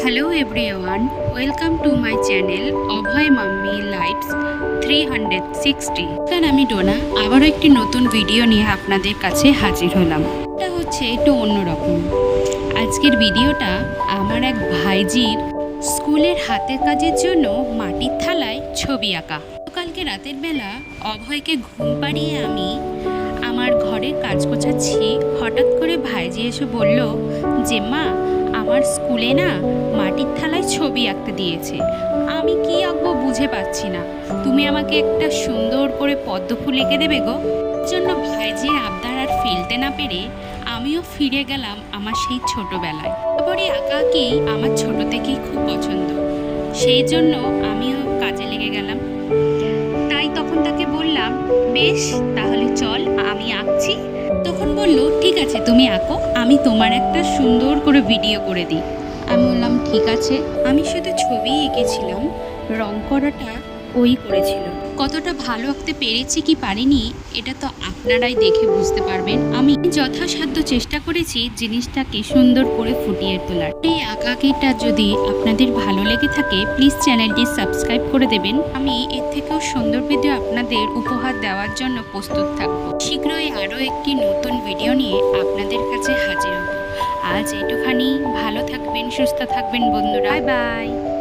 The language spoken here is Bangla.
Hello everyone welcome to my channel Abhay mummy life's three hundred sixty আমি ডোনা, আবারও একটি নতুন ভিডিও নিয়ে আপনাদের কাছে হাজির হলাম। এটা হচ্ছে একটু অন্যরকম আজকের ভিডিওটা আমার এক ভাইজির স্কুলের হাতের কাজের জন্য মাটির থালায় ছবি আঁকা। কালকে রাতের বেলা অভয়কে ঘুম পাড়িয়ে আমি আমার ঘরের কাজ গোছাচ্ছি। হঠাৎ করে ভাইজি এসে বলল যে মা আমার স্কুলে না মাটির থালায় ছবি আঁকতে দিয়েছে। আমি কি আঁকবো বুঝে পাচ্ছি না। তুমি আমাকে একটা সুন্দর করে পদ্ম ফুল এঁকে দেবে গো। জন্য ভাইজির আবদার আর ফেলতে না পেরে আমিও ফিরে গেলাম আমার সেই ছোটোবেলায়। তারপরে আঁকাকেই আমার ছোট থেকেই খুব পছন্দ। সেই জন্য আমিও কাজে লেগে গেলাম। তাই তখন তাকে বললাম, বেশ, তাহলে চল, আমি আঁকছি। আছে, তুমি আঁকো। আমি তোমার একটা সুন্দর করে ভিডিও করে দিই। আমি বললাম, ঠিক আছে। আমি শুধু ছবি এঁকেছিলাম। রং করাটা ওই করেছিল। কতটা ভালো আঁকতে পেরেছি কি পারিনি এটা তো আপনারাই দেখে বুঝতে পারবেন। আমি যথাসাধ্য চেষ্টা করেছি জিনিসটাকে সুন্দর করে ফুটিয়ে তোলার। এই আঁকাকিটা যদি আপনাদের ভালো লেগে থাকে প্লিজ চ্যানেলটি সাবস্ক্রাইব করে দেবেন। আমি এর থেকেও সুন্দর ভিডিও আপনাদের উপহার দেওয়ার জন্য প্রস্তুত থাকব। শীঘ্রই আরও একটি নতুন ভিডিও নিয়ে আপনাদের কাছে হাজির হব। আজ এটুখানি। ভালো থাকবেন সুস্থ থাকবেন বন্ধুরা। Bye bye